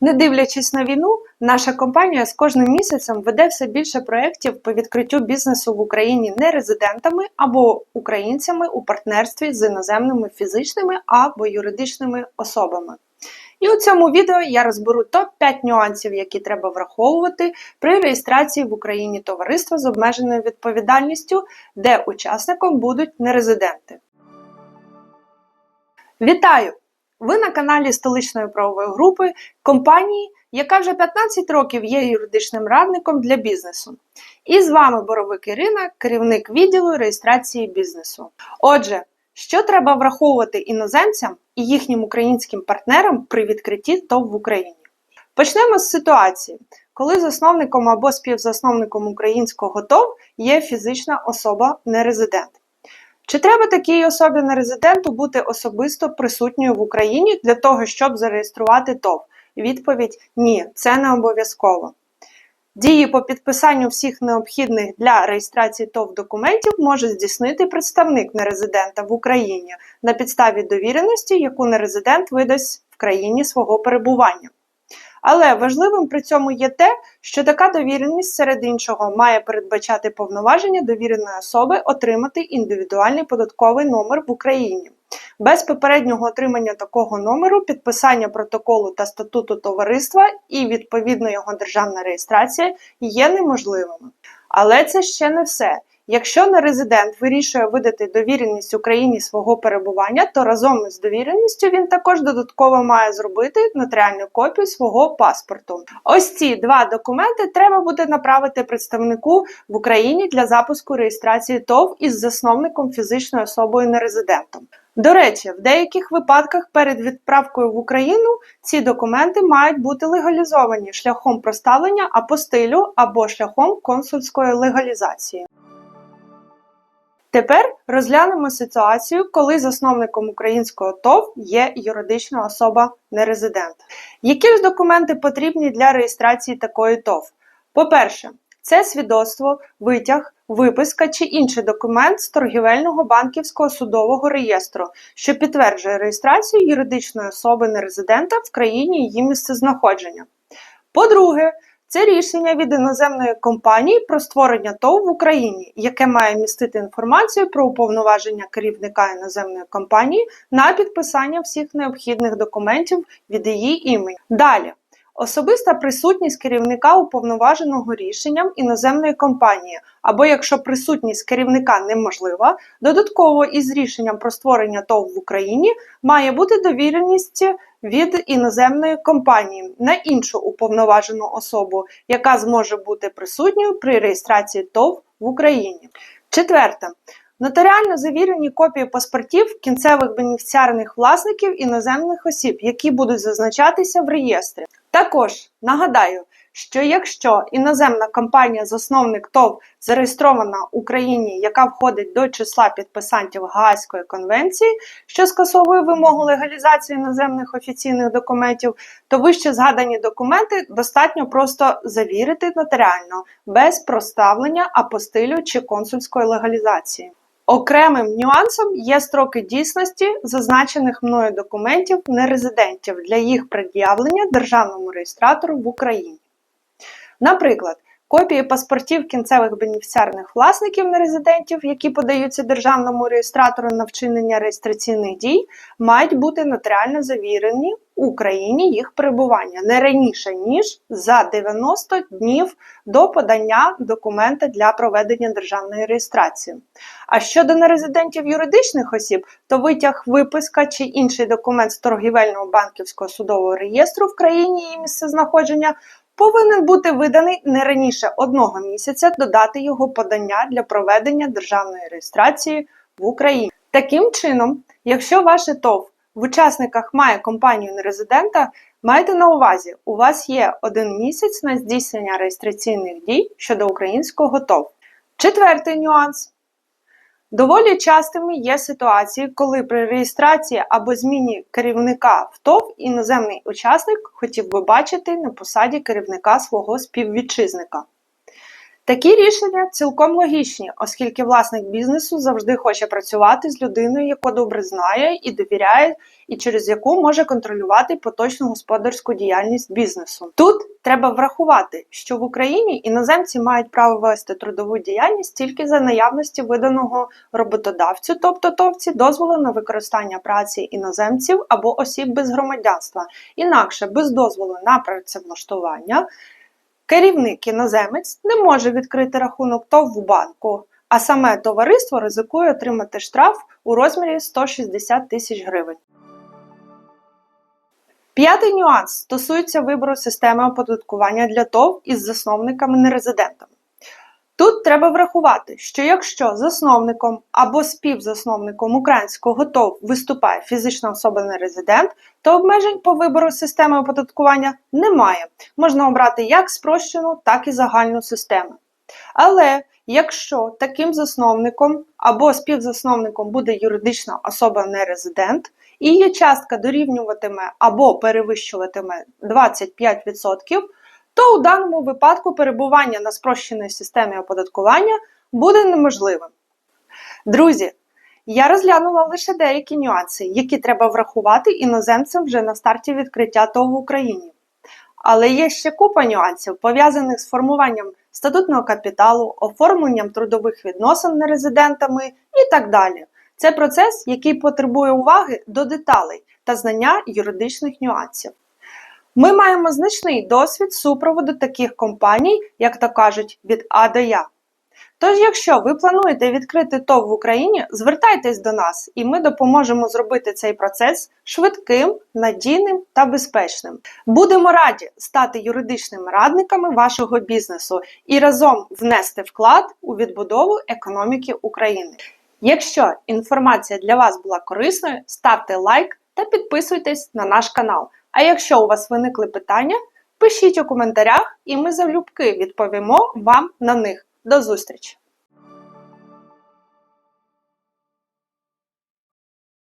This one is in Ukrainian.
Не дивлячись на війну, наша компанія з кожним місяцем веде все більше проєктів по відкриттю бізнесу в Україні нерезидентами або українцями у партнерстві з іноземними фізичними або юридичними особами. І у цьому відео я розберу топ-5 нюансів, які треба враховувати при реєстрації в Україні товариства з обмеженою відповідальністю, де учасником будуть нерезиденти. Вітаю! Ви на каналі столичної правової групи компанії, яка вже 15 років є юридичним радником для бізнесу. І з вами Боровик Ірина, керівник відділу реєстрації бізнесу. Отже, що треба враховувати іноземцям і їхнім українським партнерам при відкритті ТОВ в Україні? Почнемо з ситуації, коли засновником або співзасновником українського ТОВ є фізична особа нерезидент. Чи треба такій особі нерезиденту бути особисто присутньою в Україні для того, щоб зареєструвати ТОВ? Відповідь ні, це не обов'язково. Дії по підписанню всіх необхідних для реєстрації ТОВ документів може здійснити представник нерезидента в Україні на підставі довіреності, яку нерезидент видасть в країні свого перебування. Але важливим при цьому є те, що така довіреність, серед іншого, має передбачати повноваження довіреної особи отримати індивідуальний податковий номер в Україні. Без попереднього отримання такого номеру, підписання протоколу та статуту товариства і відповідно його державна реєстрація є неможливими. Але це ще не все. Якщо нерезидент вирішує видати довіреність Україні свого перебування, то разом із довіреністю він також додатково має зробити нотаріальну копію свого паспорту. Ось ці два документи треба буде направити представнику в Україні для запуску реєстрації ТОВ із засновником фізичною особою нерезидентом. До речі, в деяких випадках перед відправкою в Україну ці документи мають бути легалізовані шляхом проставлення апостилю або шляхом консульської легалізації. Тепер розглянемо ситуацію, коли засновником українського ТОВ є юридична особа нерезидент. Які ж документи потрібні для реєстрації такої ТОВ? По-перше, це свідоцтво, витяг, виписка чи інший документ з торгівельного банківського судового реєстру, що підтверджує реєстрацію юридичної особи нерезидента в країні її місцезнаходження. По-друге, це рішення від іноземної компанії про створення ТОВ в Україні, яке має містити інформацію про уповноваження керівника іноземної компанії на підписання всіх необхідних документів від її імені. Далі. Особиста присутність керівника уповноваженого рішенням іноземної компанії, або якщо присутність керівника неможлива, додатково із рішенням про створення ТОВ в Україні має бути довіреність від іноземної компанії на іншу уповноважену особу, яка зможе бути присутньою при реєстрації ТОВ в Україні. Четверте. Нотаріально завірені копії паспортів кінцевих бенефіціарних власників іноземних осіб, які будуть зазначатися в реєстрі. Також нагадаю, що якщо іноземна компанія-засновник ТОВ зареєстрована в Україні, яка входить до числа підписантів Гаазької конвенції, що скасовує вимогу легалізації іноземних офіційних документів, то вище згадані документи достатньо просто завірити нотаріально, без проставлення апостилю чи консульської легалізації. Окремим нюансом є строки дійсності зазначених мною документів нерезидентів для їх пред'явлення державному реєстратору в Україні. Наприклад, копії паспортів кінцевих бенефіціарних власників нерезидентів, які подаються державному реєстратору на вчинення реєстраційних дій, мають бути нотаріально завірені в Україні їх перебування не раніше ніж за 90 днів до подання документа для проведення державної реєстрації. А щодо нерезидентів юридичних осіб, то витяг виписка чи інший документ з торгівельного банківського судового реєстру в країні її місцезнаходження повинен бути виданий не раніше одного місяця до дати його подання для проведення державної реєстрації в Україні. Таким чином, якщо ваше ТОВ в учасниках має компанію нерезидента, майте на увазі, у вас є один місяць на здійснення реєстраційних дій щодо українського ТОВ. Четвертий нюанс. Доволі частими є ситуації, коли при реєстрації або зміні керівника в ТОВ іноземний учасник хотів би бачити на посаді керівника свого співвітчизника. Такі рішення цілком логічні, оскільки власник бізнесу завжди хоче працювати з людиною, яку добре знає і довіряє, і через яку може контролювати поточну господарську діяльність бізнесу. Тут треба врахувати, що в Україні іноземці мають право вести трудову діяльність тільки за наявності виданого роботодавцю, тобто товці, дозволу на використання праці іноземців або осіб без громадянства, інакше без дозволу на працевлаштування. Керівник іноземець не може відкрити рахунок ТОВ в банку, а саме товариство ризикує отримати штраф у розмірі 160 тисяч гривень. П'ятий нюанс стосується вибору системи оподаткування для ТОВ із засновниками-нерезидентами. Тут треба врахувати, що якщо засновником або співзасновником українського ТОВ виступає фізична особа нерезидент, то обмежень по вибору системи оподаткування немає. Можна обрати як спрощену, так і загальну систему. Але якщо таким засновником або співзасновником буде юридична особа нерезидент, і її частка дорівнюватиме або перевищуватиме 25%, то у даному випадку перебування на спрощеній системі оподаткування буде неможливим. Друзі, я розглянула лише деякі нюанси, які треба врахувати іноземцям вже на старті відкриття ТОВ в Україні. Але є ще купа нюансів, пов'язаних з формуванням статутного капіталу, оформленням трудових відносин нерезидентами і так далі. Це процес, який потребує уваги до деталей та знання юридичних нюансів. Ми маємо значний досвід супроводу таких компаній, як то кажуть, від А до Я. Тож, якщо ви плануєте відкрити ТОВ в Україні, звертайтесь до нас, і ми допоможемо зробити цей процес швидким, надійним та безпечним. Будемо раді стати юридичними радниками вашого бізнесу і разом внести вклад у відбудову економіки України. Якщо інформація для вас була корисною, ставте лайк та підписуйтесь на наш канал. А якщо у вас виникли питання, пишіть у коментарях, і ми залюбки відповімо вам на них. До зустрічі!